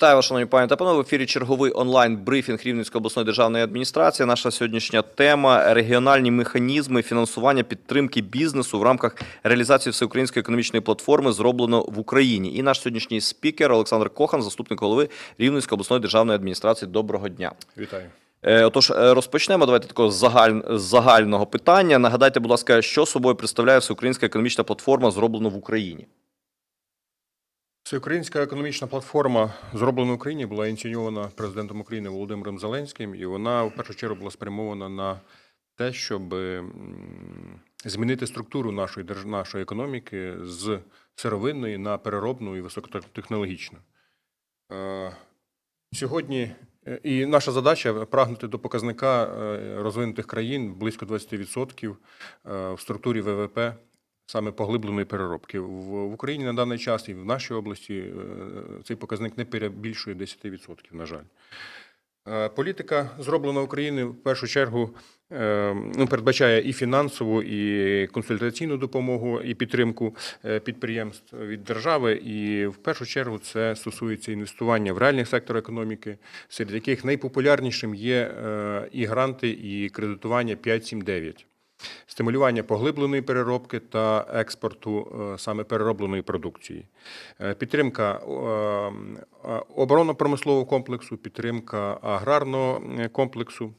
Вітаю вас, шановні пані та панове. В ефірі черговий онлайн брифінг Рівненської обласної державної адміністрації. Наша сьогоднішня тема регіональні механізми фінансування підтримки бізнесу в рамках реалізації всеукраїнської економічної платформи зроблено в Україні. І наш сьогоднішній спікер Олександр Кохан, заступник голови Рівненської обласної державної адміністрації. Доброго дня. Вітаю. Е, Отож, е, розпочнемо. Давайте такого загаль... загального питання. Нагадайте, будь ласка, що собою представляє всеукраїнська економічна платформа зроблено в Україні. Всеукраїнська економічна платформа, зроблена в Україні, була ініційована президентом України Володимиром Зеленським, і вона в першу чергу була спрямована на те, щоб змінити структуру нашої нашої економіки з сировинної на переробну і високотехнологічну. Е, Сьогодні е, і наша задача прагнути до показника е, розвинутих країн близько 20% е, в структурі ВВП саме поглибленої переробки. В Україні на даний час і в нашій області е, цей показник не перебільшує 10%, на жаль. Е, Політика зроблена Україною в першу чергу е, ну, передбачає і фінансову, і консультаційну допомогу, і підтримку підприємств від держави. І в першу чергу це стосується інвестування в реальний сектор економіки, серед яких найпопулярнішим є і гранти, і кредитування 5-7-9 стимулювання поглибленої переробки та експорту е, саме переробленої продукції, Е, підтримка е, оборонно-промислового комплексу, підтримка аграрного комплексу.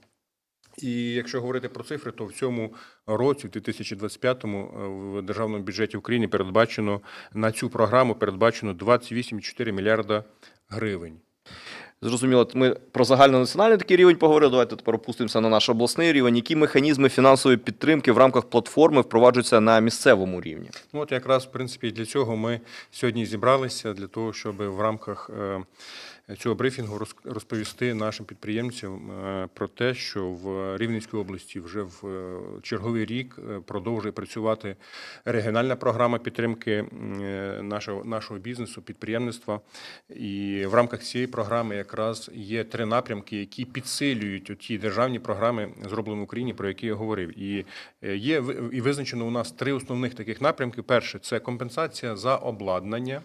І якщо говорити про цифри, то в цьому році, в 2025-му, е, в державному бюджеті України передбачено на цю програму передбачено 28,4 мільярда гривень. Зрозуміло, ми про загальнонаціональний такий рівень поговорили. Давайте тепер опустимося на наш обласний рівень. Які механізми фінансової підтримки в рамках платформи впроваджуються на місцевому рівні? Ну, от якраз, в принципі, для цього ми сьогодні зібралися, для того, щоб в рамках е, цього брифінгу розповісти нашим підприємцям е, про те, що в Рівненській області вже в е, черговий рік продовжує працювати регіональна програма підтримки нашого, нашого бізнесу, підприємництва. І в рамках цієї програми якраз є три напрямки, які підсилюють ті державні програми, зроблені в Україні, про які я говорив. І е, є і визначено у нас три основних таких напрямки. Перше це компенсація за обладнання,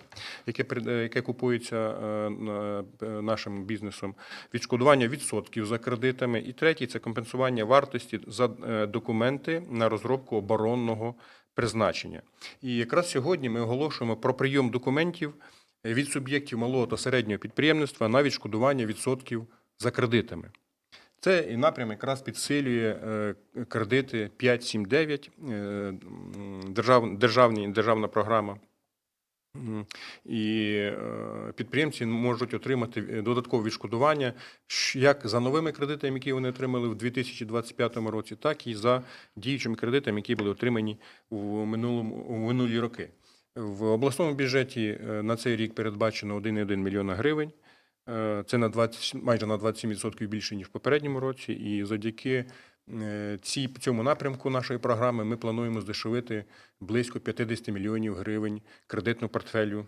яке е, яке купується е, на- нашим бізнесом, відшкодування відсотків за кредитами. І третій це компенсування вартості за документи на розробку оборонного призначення. І якраз сьогодні ми оголошуємо про прийом документів від суб'єктів малого та середнього підприємництва на відшкодування відсотків за кредитами. Це і напрям якраз підсилює е, кредити 5-7-9, е, держав, державні, державна програма. І е, підприємці можуть отримати додаткове відшкодування як за новими кредитами, які вони отримали в 2025 році, так і за діючими кредитами, які були отримані у минулому у минулі роки. В обласному бюджеті е, на цей рік передбачено 1,1 мільйона гривень. Е, Це на 20, майже на 27% більше ніж в попередньому році. І завдяки е, цій цьому напрямку нашої програми ми плануємо здешевити близько 50 мільйонів гривень кредитного портфелю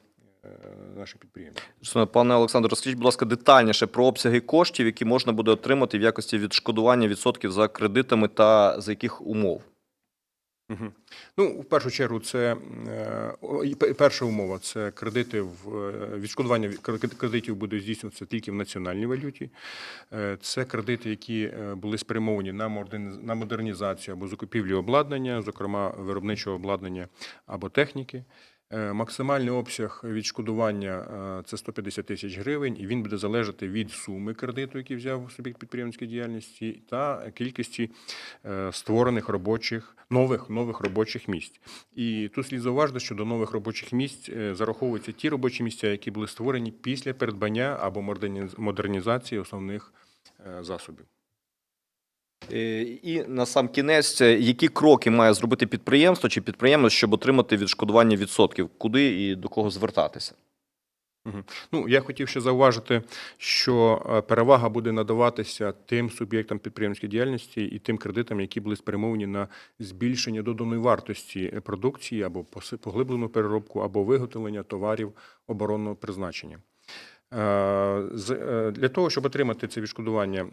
наших підприємств. Пане Олександр, розкажіть, будь ласка, детальніше про обсяги коштів, які можна буде отримати в якості відшкодування відсотків за кредитами та за яких умов? Мгм. Ну, в першу чергу, це е, перша умова це кредити в е, відшкодування від- кредитів буде здійснюватися тільки в національній валюті. Е, Це кредити, які е, були спрямовані на модернізацію або закупівлю обладнання, зокрема виробничого обладнання або техніки. Е, Максимальний обсяг відшкодування е, це 150 тисяч гривень, і він буде залежати від суми кредиту, який взяв суб'єкт підприємницької діяльності, та кількості е, створених робочих нових нових робочих місць. І тут слід зауважити, що до нових робочих місць зараховуються ті робочі місця, які були створені після придбання або модерні- модернізації основних засобів. Е, І на сам кінець, е, які кроки має зробити підприємство чи підприємець, щоб отримати відшкодування відсотків? Куди і до кого звертатися? Ну, я хотів ще зауважити, що е, перевага буде надаватися тим суб'єктам підприємської діяльності і тим кредитам, які були спрямовані на збільшення доданої вартості продукції або поглиблену переробку, або виготовлення товарів оборонного призначення. Е, е, Для того, щоб отримати це відшкодування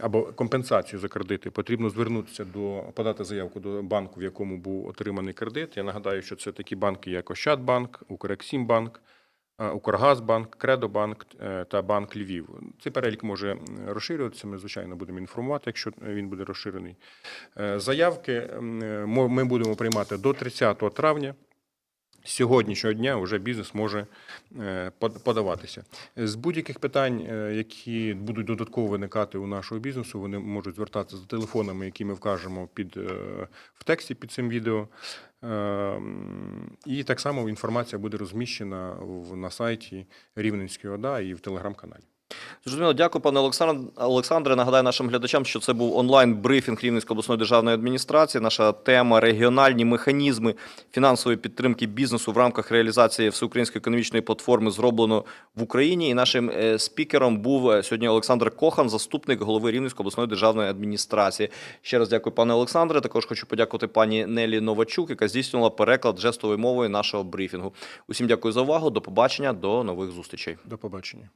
або компенсацію за кредити, потрібно звернутися до подати заявку до банку, в якому був отриманий кредит. Я нагадаю, що це такі банки, як Ощадбанк, Укрексімбанк, е, Укргазбанк, Кредобанк та Банк Львів. Цей перелік може розширюватися. Ми, звичайно, будемо інформувати, якщо він буде розширений. Заявки ми будемо приймати до 30 травня. Сьогоднішнього дня вже бізнес може е, подаватися. З будь-яких питань, е, які будуть додатково виникати у нашого бізнесу, вони можуть звертатися за телефонами, які ми вкажемо під, е, в тексті під цим відео. Е, І так само інформація буде розміщена на сайті Рівненської ОДА і в телеграм-каналі. Зрозуміло, дякую, пане Олександр- Олександре. Нагадаю нашим глядачам, що це був онлайн-брифінг Рівненської обласної державної адміністрації. Наша тема регіональні механізми фінансової підтримки бізнесу в рамках реалізації всеукраїнської економічної платформи зроблено в Україні. І нашим е, спікером був е, сьогодні Олександр Кохан, заступник голови Рівненської обласної державної адміністрації. Ще раз дякую, пане Олександре. Також хочу подякувати пані Нелі Новачук, яка здійснювала переклад жестовою мовою нашого брифінгу. Усім дякую за увагу. До побачення, до нових зустрічей. До побачення.